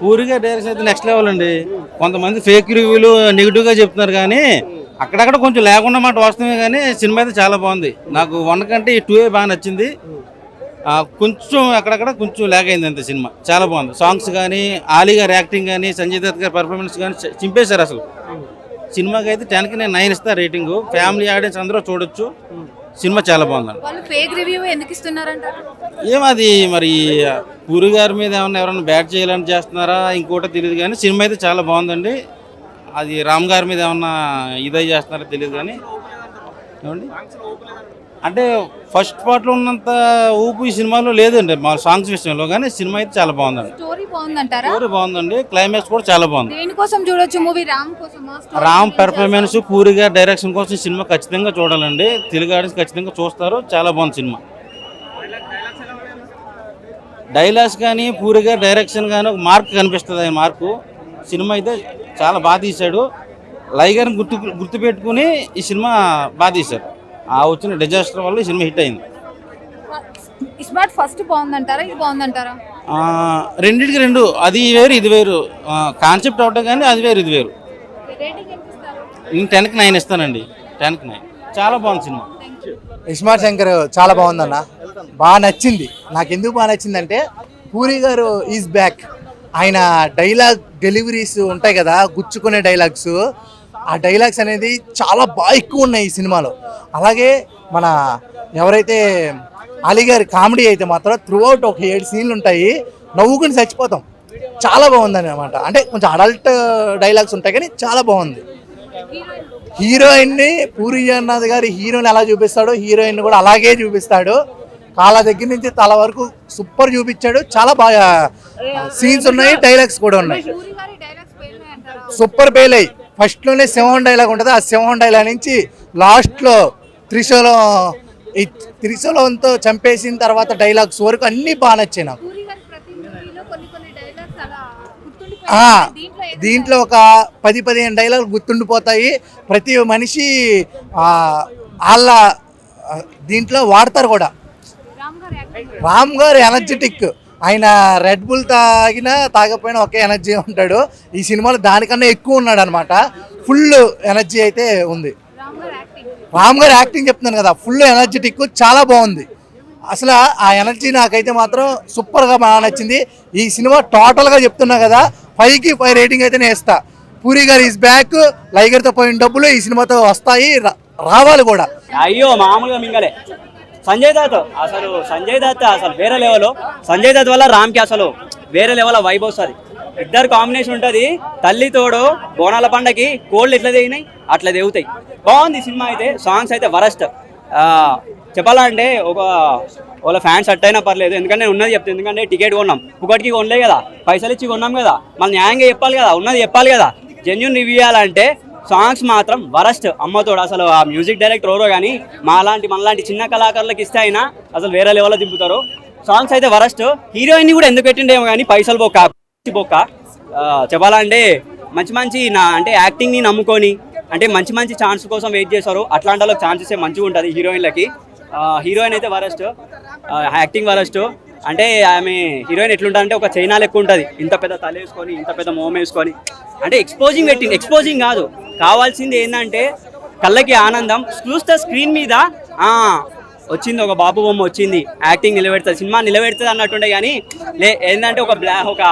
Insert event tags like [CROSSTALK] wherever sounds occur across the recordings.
పూరిగా direction అయితే next level అండి. కొంతమంది ఫేక్ రివ్యూలు నెగిటివ్గా చెప్తున్నారు కానీ అక్కడక్కడ కొంచెం లేకుండా మాట వస్తుంది కానీ సినిమా అయితే చాలా బాగుంది. నాకు వన్ కంటే ఈ టూ ఏ బాగా నచ్చింది. కొంచెం అక్కడక్కడ కొంచెం లేక్ అయింది అంతే సినిమా. చాలా బాగుంది. సాంగ్స్ కానీ ఆలీ గారి యాక్టింగ్ కానీ సంజయ్ దత్ గారి పర్ఫార్మెన్స్ కానీ చింపేశారు అసలు. సినిమాకి అయితే టెన్కి నేను నైన్ ఇస్తా రేటింగ్. ఫ్యామిలీ ఆడియన్స్ అందరూ చూడొచ్చు. సినిమా చాలా బాగుందండి. వాళ్ళు ఫేక్ రివ్యూ ఎందుకు ఇస్తున్నారంటారు ఏమది మరి పూరి గారి మీద ఏమన్నా ఎవరైనా బ్యాట్ చేయాలని చేస్తున్నారా? ఇంకోటో తెలియదు కానీ సినిమా అయితే చాలా బాగుందండి. అది రామ్ గారి మీద ఏమన్నా ఇదై చేస్తున్నారో తెలియదు కానీ. ఏమండి? అంటే ఫస్ట్ పార్ట్లో ఉన్నంత ఊపు ఈ సినిమాలో లేదండి మా సాంగ్స్ విషయంలో కానీ సినిమా అయితే చాలా బాగుందండి. స్టోరీ బాగుందంటారా? స్టోరీ బాగుందండి క్లైమాక్స్ కూడా చాలా బాగుంది. దేనికోసం చూడొచ్చు? మూవీ రామ్ కోసం రామ్ పెర్ఫార్మెన్స్ పూరి గారి డైరెక్షన్ కోసం సినిమా ఖచ్చితంగా చూడాలండి. తెలుగు ఆడియన్స్ ఖచ్చితంగా చూస్తారు. చాలా బాగుంది సినిమా. డైలాగ్స్ కానీ పూరి గారి డైరెక్షన్ కానీ ఒక మార్క్ కనిపిస్తుంది ఆయన మార్కు. సినిమా అయితే చాలా బాగా తీశాడు. లైగర్ని గుర్తు గుర్తుపెట్టుకుని ఈ సినిమా బాగా తీశారు. ఆ వచ్చిన డిజాస్టర్ వల్ల ఈ సినిమా హిట్ అయింది. ఇస్మార్ట్ ఫస్ట్ బాగుందంటారా? ఇది బాగుందంటారా? ఆ, రెండిటికి రెండు. అది వేరు ఇది వేరు. కాన్సెప్ట్ అవటం కానీ అది వేరు ఇది వేరు. రేటింగ్ ఎంత ఇస్తారు? నేను టెన్కి నైన్ ఇస్తానండి. టెన్కి నైన్ చాలా బాగుంది సినిమా. ఇస్మార్ట్ శంకర్ చాలా బాగుందన్న. బాగా నచ్చింది. నాకు ఎందుకు బాగా నచ్చిందంటే పూరి గారు ఈజ్ బ్యాక్ ఆయన డైలాగ్ డెలివరీస్ ఉంటాయి కదా గుచ్చుకునే డైలాగ్స్ ఆ డైలాగ్స్ అనేది చాలా బాగా ఎక్కువ ఉన్నాయి ఈ సినిమాలో. అలాగే మన ఎవరైతే అలీ గారి కామెడీ అయితే మాత్రం త్రూ అవుట్ ఒక ఏడు సీన్లు ఉంటాయి నవ్వుకుని చచ్చిపోతాం. చాలా బాగుందని అనమాట అంటే కొంచెం అడల్ట్ డైలాగ్స్ ఉంటాయి కానీ చాలా బాగుంది. హీరోయిన్ని పూరి జగన్నాథ్ గారి హీరోని ఎలా చూపిస్తాడో హీరోయిన్ కూడా అలాగే చూపిస్తాడు. కాళ్ళ దగ్గర నుంచి తల వరకు సూపర్ చూపించాడు. చాలా బాగా సీన్స్ ఉన్నాయి డైలాగ్స్ కూడా ఉన్నాయి. సూపర్ పేలై. ఫస్ట్లోనే సింహం డైలాగ్ ఉంటుంది. ఆ సింహం డైలాగ్ నుంచి లాస్ట్లో త్రిశూలం ఈ త్రిశూలంతో చంపేసిన తర్వాత డైలాగ్స్ వరకు అన్ని బాగా నచ్చాయి నాకు. దీంట్లో ఒక పది పదిహేను డైలాగులు గుర్తుండిపోతాయి. ప్రతి మనిషి వాళ్ళ దీంట్లో వాడతారు కూడా. రామ్ గారి ఎనర్జెటిక్. ఆయన రెడ్ బుల్ తాగినా తాగకపోయినా ఒకే ఎనర్జీ ఉంటాడు. ఈ సినిమాలో దానికన్నా ఎక్కువ ఉన్నాడు అనమాట ఫుల్ ఎనర్జీ అయితే ఉంది. రామ్ గారు యాక్టింగ్ చెప్తున్నాను కదా ఫుల్ ఎనర్జెటిక్ చాలా బాగుంది. అసలు ఆ ఎనర్జీ నాకైతే మాత్రం సూపర్గా బాగా నచ్చింది. ఈ సినిమా టోటల్గా చెప్తున్నా కదా ఫైవ్కి ఫైవ్ రేటింగ్ అయితే నేను ఇస్తా పూరి గారు ఈజ్ బ్యాక్ లైగర్తో పోయిన డబ్బులు ఈ సినిమాతో వస్తాయి రావాలి కూడా. అయ్యో మామూలుగా మింగలే. సంజయ్ దత్ అసలు సంజయ్ దత్ అసలు వేరే లెవెల్ సంజయ్ దత్ వల్ల రామ్కి అసలు వేరే లెవెల్ వైబ్ వస్తుంది. ఇద్దరు కాంబినేషన్ ఉంటుంది. తల్లి తోడు బోనాల పండకి కోళ్ళు ఎట్లా దిగినాయి అట్లా దిగుతాయి బాగుంది సినిమా అయితే. సాంగ్స్ అయితే వరస్ట్. చెప్పాలంటే ఒక వాళ్ళ ఫ్యాన్స్ అట్ అయినా పర్లేదు. ఎందుకంటే నేను ఉన్నది చెప్తాను ఎందుకంటే టికెట్ కొన్నాం. ఒకటికి కొనలే కదా. పైసలు ఇచ్చి కొన్నాం కదా. మన న్యాయంగా చెప్పాలి కదా. ఉన్నది చెప్పాలి కదా. జెన్యున్ రివ్యూ ఇవ్వాలంటే సాంగ్స్ మాత్రం వరస్ట్. అమ్మతోడు అసలు ఆ మ్యూజిక్ డైరెక్టర్ ఎవరో కానీ మాలాంటి మనలాంటి చిన్న కళాకారులకు ఇస్తే అయినా అసలు వేరే లెవెల్లో దింపుతారు. సాంగ్స్ అయితే వరస్ట్. హీరోయిన్ కూడా ఎందుకు పెట్టిండేమో కానీ పైసలు బొక్క బొక్క చెప్పాలంటే మంచి మంచి నా అంటే యాక్టింగ్ని నమ్ముకొని అంటే మంచి మంచి ఛాన్స్ కోసం వెయిట్ చేస్తారు అట్లాంటి వాళ్ళకి ఛాన్సెస్ మంచిగా ఉంటుంది హీరోయిన్లకి. హీరోయిన్ అయితే వరస్ట్. Acting worst. అంటే ఆమె హీరోయిన్ ఎట్లుంటుందంటే ఒక చైనా లెక్క ఉంటుంది. ఇంత పెద్ద తల వేసుకొని ఇంత పెద్ద మోమ వేసుకొని. అంటే ఎక్స్పోజింగ్ పెట్టింది ఎక్స్పోజింగ్ కాదు. కావాల్సింది ఏంటంటే కళ్ళకి ఆనందం. చూస్తే స్క్రీన్ మీద వచ్చింది ఒక బాబు బొమ్మ వచ్చింది. యాక్టింగ్ నిలబెడుతుంది. సినిమా నిలబెడుతుంది అన్నట్టుండే కానీ లే ఏంటంటే ఒక బ్లా ఒక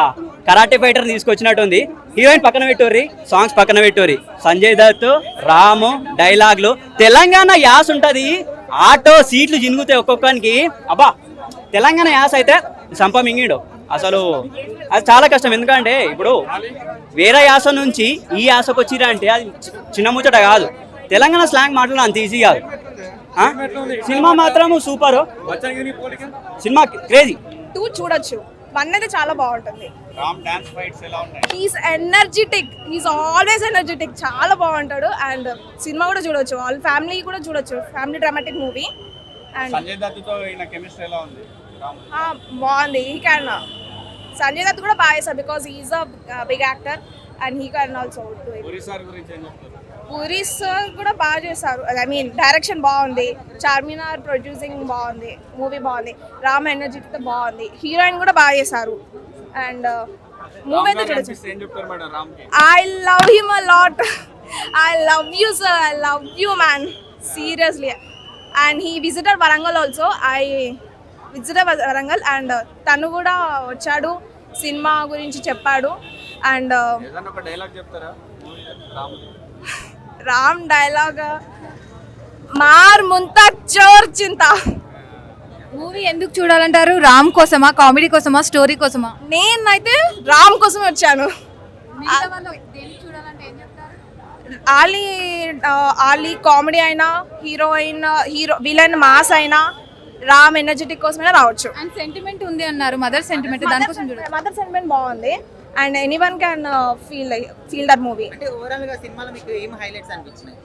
కరాటే ఫైటర్ తీసుకొచ్చినట్టుంది. హీరోయిన్ పక్కన పెట్టుర్రి సాంగ్స్ పక్కన పెట్టుర్రి. సంజయ్ దత్ రాము డైలాగ్లు. తెలంగాణ యాస్ ఉంటుంది. ఆటో సీట్లు జినుగుతాయి ఒక్కొక్కరికి అబ్బా తెలంగాణ యాస అయితే సంప మింగిడు. అసలు అది చాలా కష్టం. ఎందుకంటే ఇప్పుడు వేరే యాస నుంచి ఈ యాసకు వచ్చిరా అంటే అది చిన్న ముచ్చట కాదు. తెలంగాణ స్లాంగ్ మాట్లాడడం అంత ఈజీ కాదు? సినిమా మాత్రం సూపర్ సినిమా క్రేజీ టూ చూడొచ్చు. వన్ అయితే చాలా బాగుంటుంది. He's energetic he's always energetic చాలా బాగుంటాడు. అండ్ సినిమా కూడా చూడొచ్చు. ఆల్ ఫ్యామిలీ కూడా చూడొచ్చు. Family dramatic movie and Sanjay ఈయన కెమిస్ట్రీ ఎలా ఉంది? బాగుంది. హీ క్యాన్ సంజయ్ దత్ కూడా బాగా చేశారు because he's a big actor and he can also it ఒరిసారి గురించి ఏం చెప్తారు? పూరి సార్ కూడా బాగా చేశారు ఐ మీన్ డైరెక్షన్ బాగుంది. చార్మినార్ ప్రొడ్యూసింగ్ బాగుంది. మూవీ బాగుంది. రామ్ ఎనర్జీతో బాగుంది. హీరోయిన్ కూడా బాగా చేశారు అండ్ మూవీ అయితే చూడొచ్చు. I love him a lot I love you sir I love you man seriously and he visitor Warangal also I visitor Warangal and తను కూడా వచ్చాడు. సినిమా గురించి చెప్పాడు. అండ్ రామ్. [LAUGHS] డైలాగ్ మార్ ముంతా చోర్ చింత. మూవీ ఎందుకు చూడాలంటారు? రామ్ కోసమా కామెడీ కోసమా స్టోరీ కోసమా? నేనైతే రామ్ కోసం వచ్చాను. ఆలీ ఆలీ కామెడీ అయినా హీరోయిన్ హీరో విలన్ మాస్ అయినా రామ్ ఎనర్జెటిక్ కోసమైనా రావచ్చు. అండ్ సెంటిమెంట్ ఉంది అన్నారు మదర్ సెంటిమెంట్ దానికోసం చూడాలి మదర్ సెంటిమెంట్ బాగుంది. And any one can feel feel that movie అంటే ఓవరాల్గా సినిమాలో మీకు ఏం హైలైట్స్ అనిపించినాయి?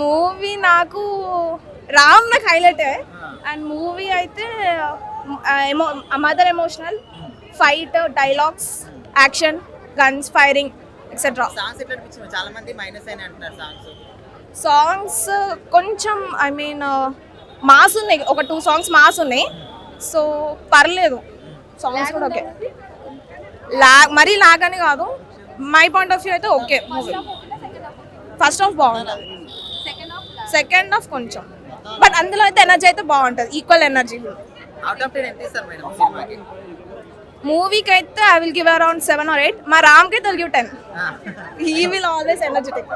మూవీ నాకు రామ్ నాకు హైలైట్ అండ్ మూవీ అయితే ఎమో mother emotional fight dialogues action guns firing etcetera songs అని కొంచెం ఐ మీన్ మాస్ ఉన్నాయి. ఒక టూ సాంగ్స్ మాస్ ఉన్నాయి. సో పర్లేదు. సాంగ్స్ కూడా ఓకే లా మరీ లాగని కాదు. మై పాయింట్ ఆఫ్ వ్యూ అయితే ఓకే మూవీ ఫస్ట్ హాఫ్ బాగుంటుంది సెకండ్ హాఫ్ కొంచెం. బట్ అందులో అయితే ఎనర్జీ అయితే బాగుంటుంది. Equal energy. మూవీకి అయితే I will give around seven or eight మా రామ్కి అయితే give ten he will always energetic